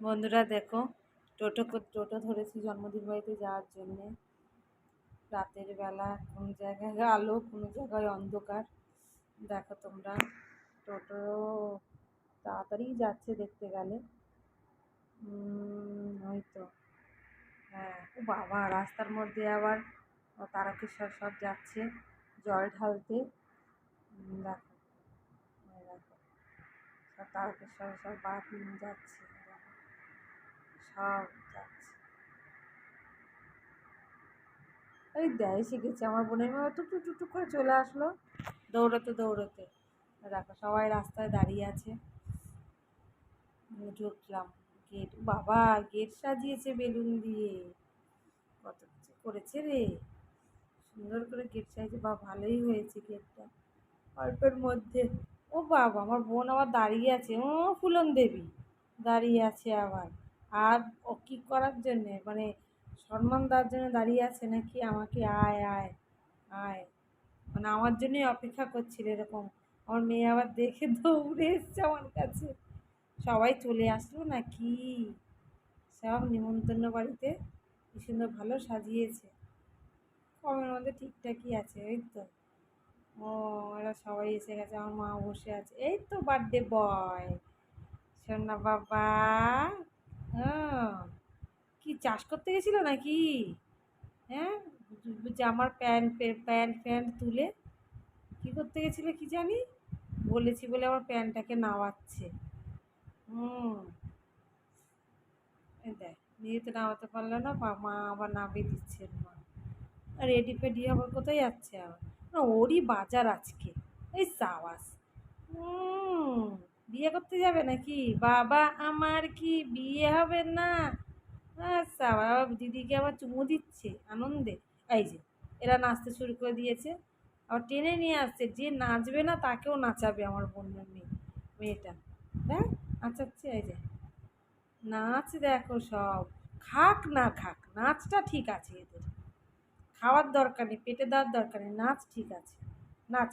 বন্ধুরা দেখো, টোটো টোটো ধরেছি জন্মদিন বাড়িতে যাওয়ার জন্যে। রাতের বেলা কোনো জায়গায় আলো, কোনো জায়গায় অন্ধকার। দেখো তোমরা, টোটো তাড়াতাড়ি যাচ্ছে দেখতে গেলে। ওই তো। হ্যাঁ ও বাবা, রাস্তার মধ্যে আবার তারকেশ্বর সব যাচ্ছে, জল ঢালতে। দেখো দেখো, সব তারকেশ্বর সব বাপ যাচ্ছে। সব যাচ্ছে। এই দেয় শিখেছে আমার বোনের মেয়ে টুক টুক টুক করে চলে আসলো। দৌড়োতে দৌড়োতে দেখো সবাই রাস্তায় দাঁড়িয়ে আছে। ঢুকলাম গেট বাবা গেট সাজিয়েছে বেলুন দিয়ে। কত কিছু করেছে রে? সুন্দর করে গেট সাজিয়েছে, বা ভালোই হয়েছে গেটটা অল্পের মধ্যে, ও বাবা, আমার বোন আবার দাঁড়িয়ে আছে, ও ফুলন দেবী দাঁড়িয়ে আছে আবার। আর ও কী করার জন্যে? মানে সম্মান দেওয়ার জন্য দাঁড়িয়ে আছে নাকি আমাকে আয় আয় আয়? মানে আমার জন্যই অপেক্ষা করছিল এরকম। আমার মেয়ে আবার দেখে দৌড়ে এসছে আমার কাছে। সবাই চলে আসলো না কি? সব নিমন্ত্রণ বাড়িতে কি সুন্দর ভালো সাজিয়েছে। কমের মধ্যে ঠিকঠাকই আছে, এই তো। ও এরা সবাই এসে গেছে, আমার মা বসে আছে। এই তো বার্থডে বয় সোনা বাবা। হ্যাঁ কি চাষ করতে গেছিল নাকি? হ্যাঁ? জামার প্যান্ট প্যান্ট প্যান্ট তুলে কী করতে গেছিল কি জানি? বলেছি বলে আমার প্যান্টটাকে নাওয়াচ্ছে হুম। দেখ নিয়ে তো নামাতে পারল না মা আবার নামিয়ে দিচ্ছেন মা। রেডি ফেডি আবার কোথায় যাচ্ছে আবার? না, ওরই বাজার আজকে। এই সাবাস। হুম। বিয়ে করতে যাবে নাকি? বাবা, আমার কি বিয়ে হবে না? আচ্ছা বাবা দিদিকে আবার চুমু দিচ্ছে, আনন্দে। এই যে, এরা নাচতে শুরু করে দিয়েছে। আবার টেনে নিয়ে আসছে, যে নাচবে না তাকেও নাচাবে আমার বোনের মেয়ে, মেয়েটা। দেখ, নাচাচ্ছে, এই যে। নাচ দেখো সব। খাক না খাক, নাচটা ঠিক আছে এদের। খাওয়ার দরকার নেই, পেটে দেওয়ার দরকার নেই, নাচ ঠিক আছে।